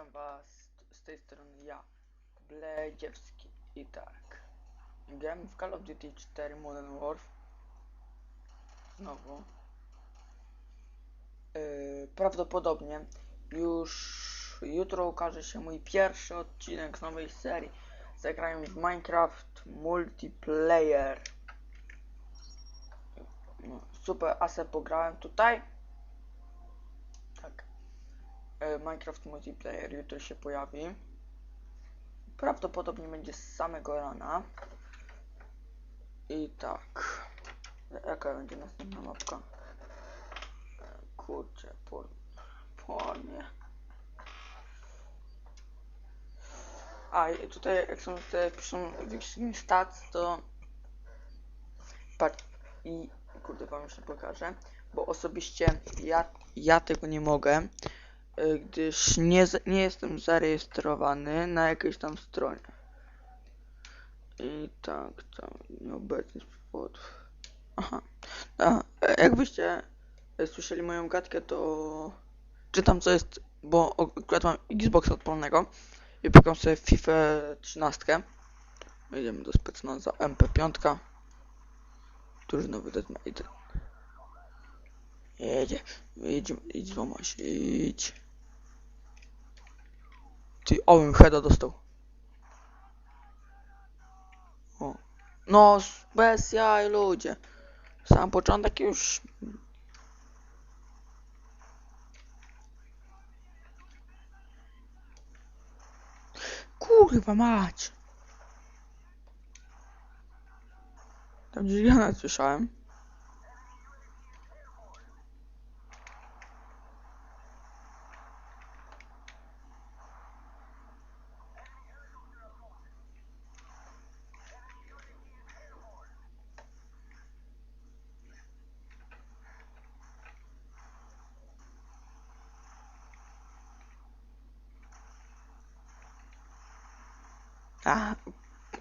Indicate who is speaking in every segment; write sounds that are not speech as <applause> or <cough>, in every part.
Speaker 1: Witam was z tej strony ja, Bledziewski. I tak, gramy w Call of Duty 4 Modern Warfare. Znowu. Yy, prawdopodobnie już jutro ukaże się mój pierwszy odcinek nowej serii. Zagrają w Minecraft Multiplayer. No, super, ase pograłem tutaj. Tak. E, Minecraft Multiplayer jutro się pojawi. Prawdopodobnie będzie z samego rana. I tak. Jaka będzie następna mapka? Kurczę, por... pornie. A i tutaj jak są te piszą stats, to patrz i kurde wam jeszcze pokażę, bo osobiście ja, ja tego nie mogę, gdyż nie, nie jestem zarejestrowany na jakiejś tam stronie. I tak, tam nieobecny powodów. Aha. A, e, jakbyście e, słyszeli moją gadkę, to czytam co jest, bo akurat mam Xboxa odpalonego i pykam sobie FIFA 13. Jedziemy do specnaza MP5. Drużynowy Deadmate. Jedzie. Idź, idź złamać, idź. Ty, owym heada dostał. O. No, bez jaj, ludzie. Sam początek już... Kurwa mać. Tam gdzieś ja słyszałem. A,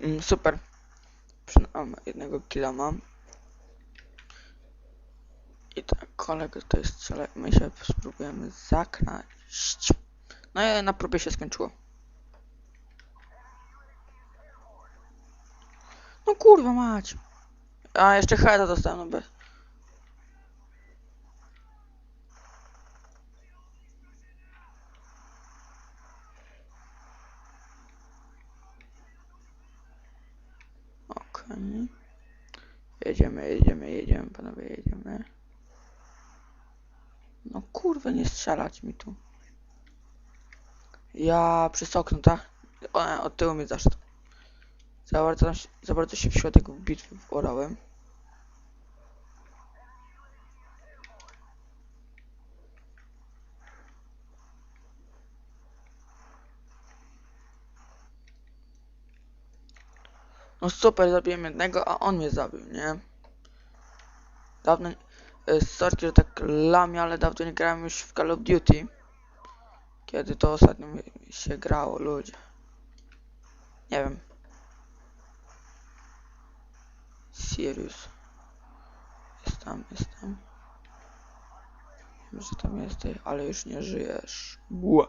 Speaker 1: mm, super. Przynajmniej jednego killa mam. I tak, kolega tutaj strzela. My się spróbujemy zakraść. No i na próbie się skończyło. No kurwa mać. A jeszcze heada dostałem, no bez. Okej. Jedziemy, jedziemy, jedziemy, panowie, jedziemy. No kurwa, nie strzelać mi tu. Ja przez okno, tak? O, od tyłu mnie zaszedł. Za bardzo, za bardzo się w środek bitwy orałem. No super, zabiłem jednego, a on mnie zabił, nie? Dawno... e, Sorki, że tak lamię, ale dawno nie grałem już w Call of Duty. Kiedy to ostatnio się grało, ludzie. Nie wiem. Sirius. Jest tam, jest tam. Wiem, że tam jesteś, ale już nie żyjesz. Bua.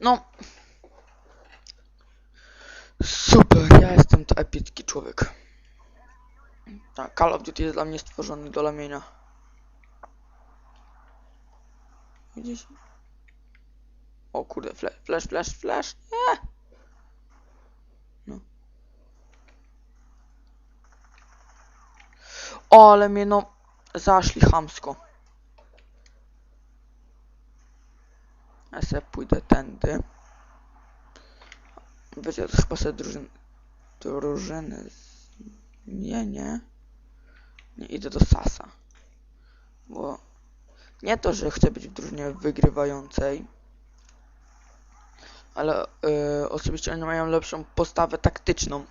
Speaker 1: No. Super, ja jestem to epicki człowiek. Tak, Call of Duty jest dla mnie stworzony do lamienia. Widzisz? O kurde, flash, flash, flash, flash. No. O, ale mnie no zaszli chamsko. Ja se pójdę tędy. To chyba sobie drużyn... drużyny... z- Nie, nie. Nie idę do Sasa. Bo... Nie to, że chcę być w drużynie wygrywającej. Ale yy, osobiście oni mają lepszą postawę taktyczną.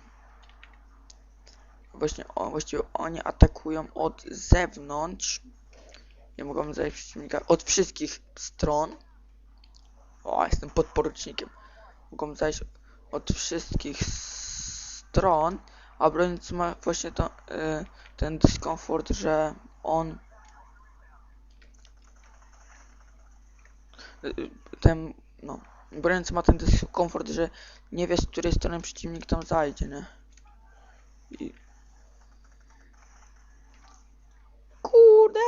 Speaker 1: Właśnie, o, właściwie oni atakują od zewnątrz. Nie mogą zajść przeciwnika od wszystkich stron. O, jestem podporucznikiem. Mogą zajść od wszystkich stron, a broniąc ma właśnie to, y, ten dyskomfort, że on y, y, ten, no, broniący ma ten dyskomfort, że nie wie z której strony przeciwnik tam zajdzie, nie? I... Kurde!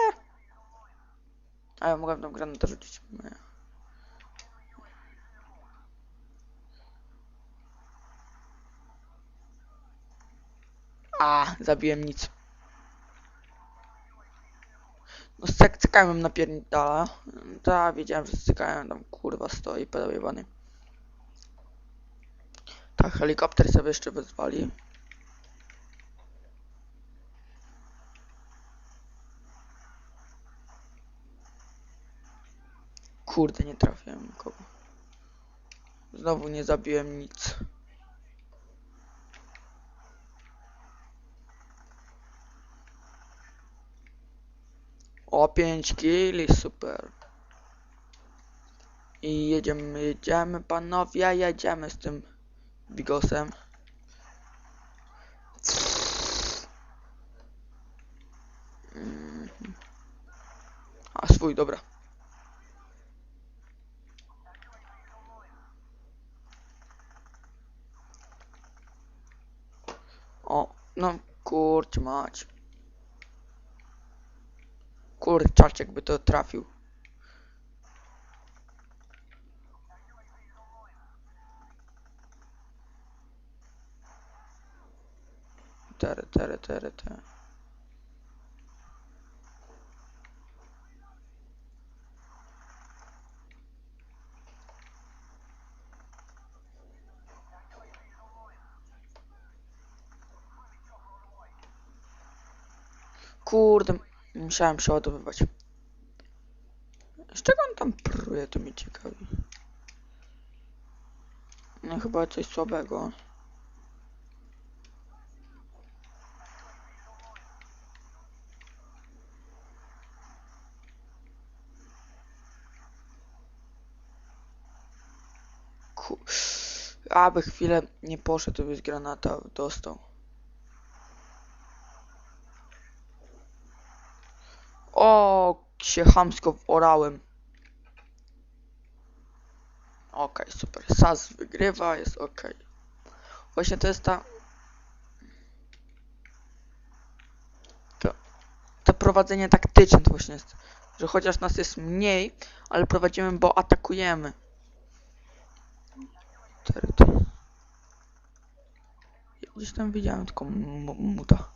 Speaker 1: A ja mogłem tam granatę rzucić. Nie. A, zabiłem nic. No z cek cekałem napierdala. Tak, wiedziałem, że cekałem tam kurwa stoi pedałjebany. Tak, helikopter sobie jeszcze wezwali. Kurde, nie trafiłem nikogo. Znowu nie zabiłem nic. O, 5 kili, super. I jedziemy, jedziemy, panowie, jedziemy z tym bigosem. Mhm. A, swój, dobra. O, no, kurczę mać. Kurczaczek by to trafił. Tere, tere, tere, tere. Kurde, musiałem przeładowywać. Z czego on tam pruje, to mnie ciekawi. No chyba coś słabego. Ku... Aby chwilę nie poszedł, to by z granata dostał. O, się chamsko orałem. Okej, super. SAS wygrywa, jest okej. Właśnie to jest ta... To, to prowadzenie taktyczne to właśnie jest. Że chociaż nas jest mniej, ale prowadzimy, bo atakujemy. Gdzieś tam widziałem tylko m- muta.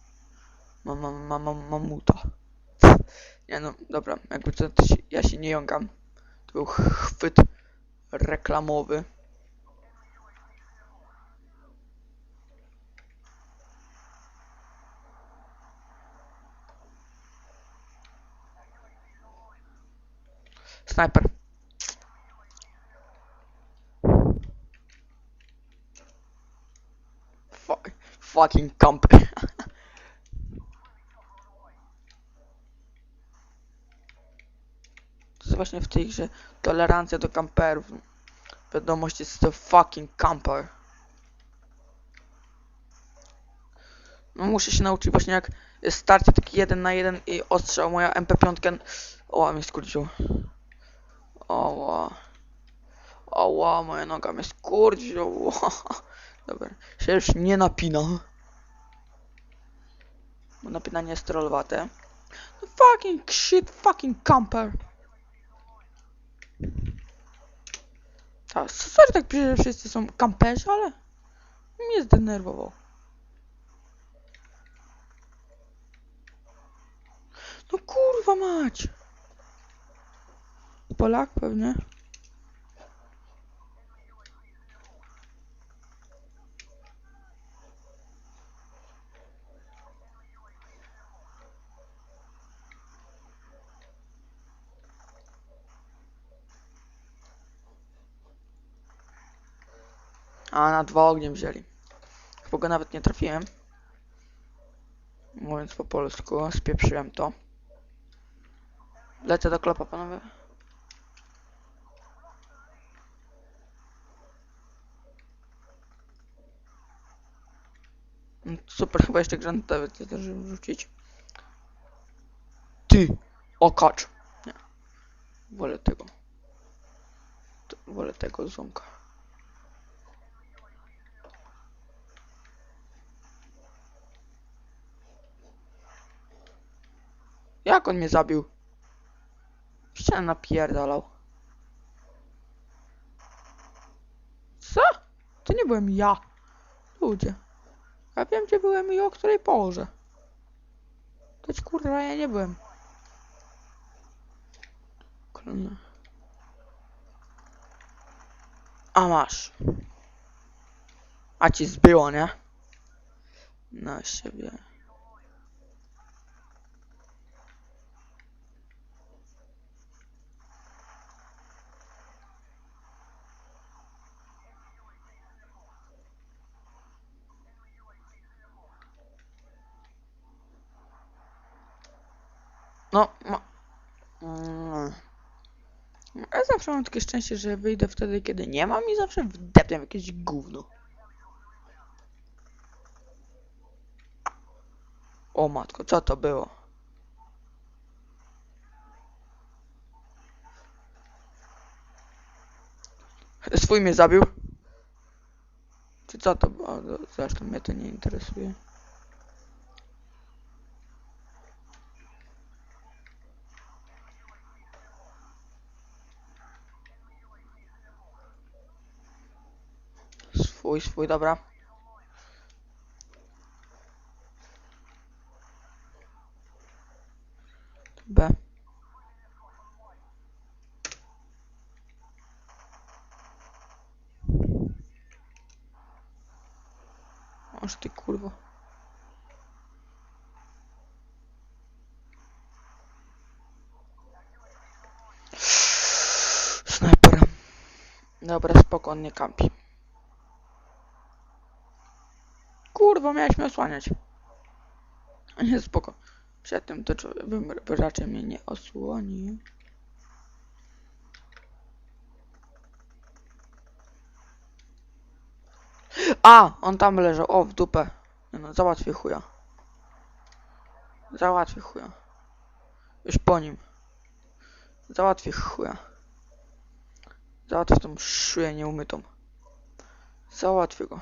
Speaker 1: Mama, mama, mamuta. Nie no, dobra, jakby to, to się, ja się nie jąkam. To był chwyt reklamowy. Snajper. Fuck, fucking camper. To właśnie w tej grze tolerancja do kamperów. Wiadomość jest to fucking camper. No muszę się nauczyć właśnie jak starcie taki jeden na jeden i ostrzał moja MP5. O, mnie skurczył. Oła. Oła, moja noga mnie skurczył. <laughs> Dobra, się już nie napina. Bo napinanie jest trollowate. No fucking shit, fucking camper. Tak, sorry tak pisze, że wszyscy są kamperzy, ale mnie zdenerwował. No kurwa mać. Polak pewnie. A na dwa ognie wzięli. Chyba go nawet nie trafiłem. Mówiąc po polsku, spieprzyłem to. Lecę do klopa, panowie. Super, chyba jeszcze granatę też rzucić. Ty! O, kacz! Nie. Wolę tego. wolę tego zonka. Jak on mnie zabił? Ścianę napierdalał. Co? To nie byłem ja. Ludzie. Ja wiem, gdzie byłem i o której porze. To ci kurwa ja nie byłem. Klony. A masz. A ci zbyło, nie? Na siebie. No, ma... Mm. Ja zawsze mam takie szczęście, że wyjdę wtedy, kiedy nie mam i zawsze wdepnę jakieś gówno. O matko, co to było? Swój mnie zabił? Czy co to było? Zresztą mnie to nie interesuje. Swój, swój, dobra. B. Aż ty kurwa. Snajper. Dobra, spokojnie kampi. Kurwa, miałeś mnie osłaniać. <laughs> Nie, spoko. Przed tym to bym by raczej mnie nie osłonił. A! On tam leżał. O, w dupę. Nie no, załatwię chuja. Załatwię chuja. Już po nim. Załatwię chuja. Załatwię tą szuję nieumytą. Załatwię go.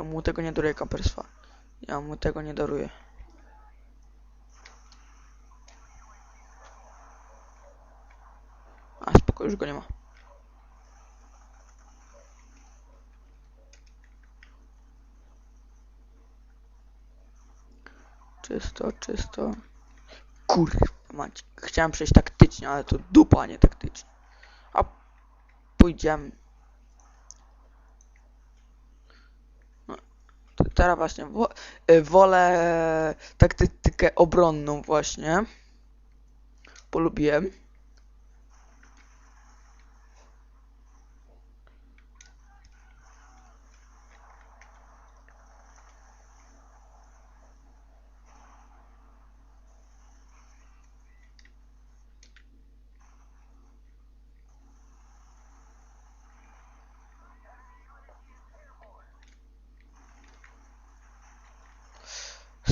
Speaker 1: Ja mu tego nie daruję, kamperstwa. Ja mu tego nie daruję. A, spoko, już go nie ma. Czysto, czysto. Kurwa mać. Chciałem przejść taktycznie, ale to dupa, nie taktycznie. A pójdziemy. No, to teraz właśnie wo y, wolę taktykę obronną właśnie. Polubiłem.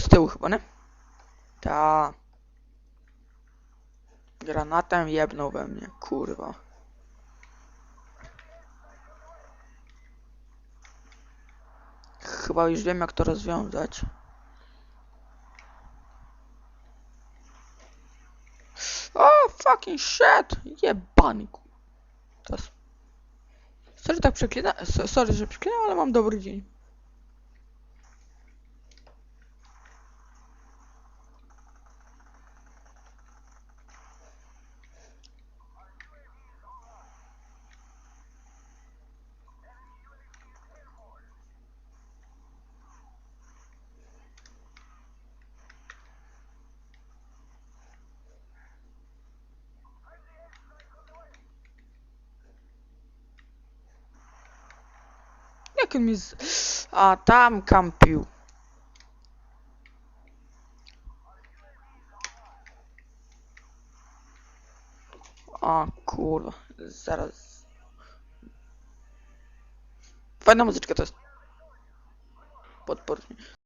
Speaker 1: Z tyłu chyba, nie? Ta. Granatem jebnął we mnie, kurwa. Chyba już wiem jak to rozwiązać. O, fucking shit! Jebany. Teraz. Sorry, tak przeklina... so- Sorry, że przeklinam, ale mam dobry dzień. Jak on mi z... A, tam kampił. A, kurwa. Zaraz. Fajna muzyczka to jest. Podpór.